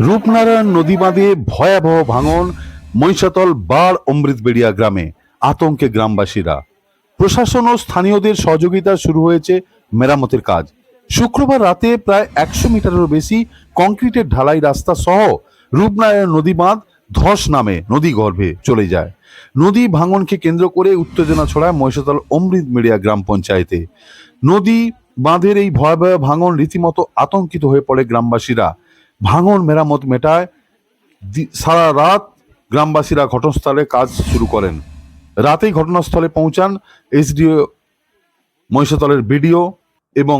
রূপনারায়ণ নদী বাঁধে ভয়াবহ ভাঙন মহিষাতল বার অমৃতবেড়িয়া গ্রামে, আতঙ্কে গ্রামবাসীরা। প্রশাসন ও স্থানীয়দের সহযোগিতা শুরু হয়েছে মেরামতের কাজ। শুক্রবার রাতে প্রায় একশো মিটারেরও বেশি কংক্রিটের ঢালাই রাস্তা সহ রূপনারায়ণ নদী বাঁধ ধস নামে নদী গর্ভে চলে যায়। নদী ভাঙনকে কেন্দ্র করে উত্তেজনা ছড়ায় মহিষাতল অমৃত মিডিয়া গ্রাম পঞ্চায়েতে। নদী বাঁধের এই ভয়াবহ ভাঙন রীতিমতো আতঙ্কিত হয়ে পড়ে গ্রামবাসীরা। ভাঙন মেরামত মেটায় সারা রাত গ্রামবাসীরা ঘটনাস্থলে কাজ শুরু করেন। রাতেই ঘটনাস্থলে পৌঁছান এসডিও মহিষাতলের বিডিও এবং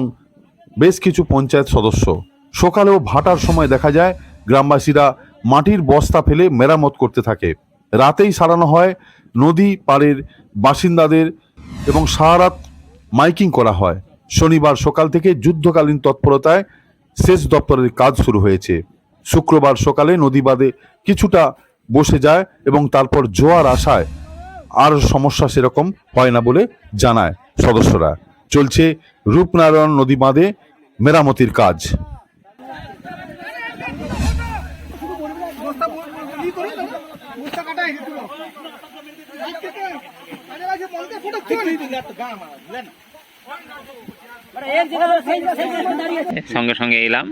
বেশ কিছু পঞ্চায়েত সদস্য। সকালেও ভাটার সময় দেখা যায়, গ্রামবাসীরা মাটির বস্তা ফেলে মেরামত করতে থাকে। রাতেই সারানো হয় নদী পাড়ের বাসিন্দাদের এবং সারা রাত মাইকিং করা হয়। শনিবার সকাল থেকে যুদ্ধকালীন তৎপরতায় সেচ দপ্তরের কাজ শুরু হয়েছে। শুক্রবার সকালে নদী বাঁধে কিছুটা বসে যায় এবং তারপর জোয়ার আসায় আর সমস্যা সেরকম হয় না বলে জানায় সদস্যরা। চলছে রূপনারায়ণ নদী বাঁধে মেরামতির কাজ। সঙ্গে সঙ্গে এলাম।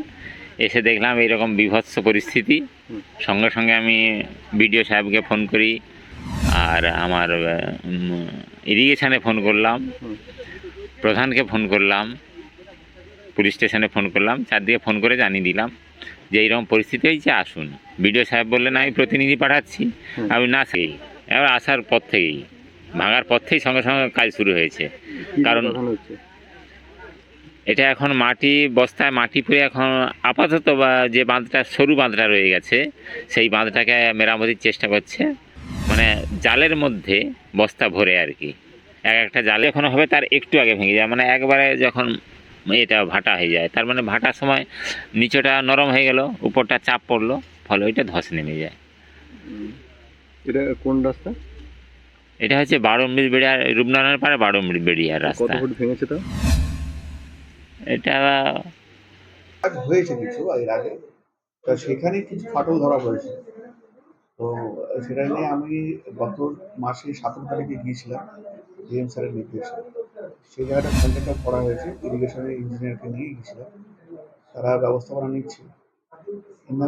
এসে দেখলাম এইরকম বিভৎস পরিস্থিতি। সঙ্গে সঙ্গে আমি বিডিও সাহেবকে ফোন করি আর আমার ইরিগেশনে ফোন করলাম। প্রধানকে ফোন করলাম। পুলিশ স্টেশনে ফোন করলাম। চারদিকে ফোন করে জানিয়ে দিলাম। যে এইরকম পরিস্থিতি হয়েছে আসুন। বিডিও সাহেব বললেন আমি প্রতিনিধি পাঠাচ্ছি। আমি না সেই এবার আসার পর থেকেই ভাঙার পর থেকেই সঙ্গে সঙ্গে কাজ শুরু হয়েছে। কারণ এটা এখন মাটি বস্তায় মাটি পুরে এখন আপাতত বা যে বাঁধটা সরু বাঁধটা রয়ে গেছে সেই বাঁধটাকে মেরামতির চেষ্টা করছে। মানে জালের মধ্যে বস্তা ভরে আর কি। এক একটা জালে যখন হবে তার একটু আগে ভেঙে যায়। মানে একবারে যখন এটা ভাটা হয়ে যায়। তার মানে ভাটার সময় নিচটা নরম হয়ে গেল উপরটা চাপ পড়ল ফলে ওইটা ধস নেমে যায়। এটা কোন রাস্তা? এটা হচ্ছে বারো মিনিট বেড়িয়ার রূপনারায়ণের পাড়ে বারো মিনিট বেড়িয়ার রাস্তা। ফুট ভেঙেছে তো এটা হয়েছে কিছু এর আগে। তা সেখানে কিছু ফাটল ধরা পড়েছে। তো সেটা নিয়ে আমি গত মাসে সতেরো তারিখে গিয়েছিলাম ডিএম স্যারের নির্দেশে। সেই জায়গাটা কন্ট্যাক্ট করা হয়েছে ইরিগেশনের ইঞ্জিনিয়ারকে নিয়ে গিয়েছিলাম তারা ব্যবস্থাপনা নিচ্ছে। ইন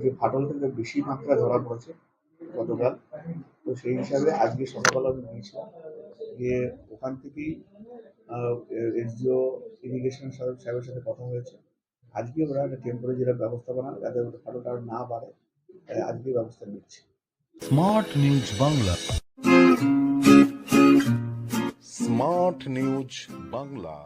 যে ফাটল থেকে বেশি মাত্রা ধরা পড়েছে গতকাল, তো সেই হিসাবে আজকে সকালবেলা আমি গিয়েছিলাম গিয়ে ওখান থেকেই এসডিও ইরিগেশন সাহেবের সাথে কথা হয়েছে। আজকে ওরা একটা টেম্পোরারি ব্যবস্থাপনা, যাতে ফাটলটা আর না বাড়ে আজকে ব্যবস্থা নিচ্ছে। Smart news Bangla smart news Bangla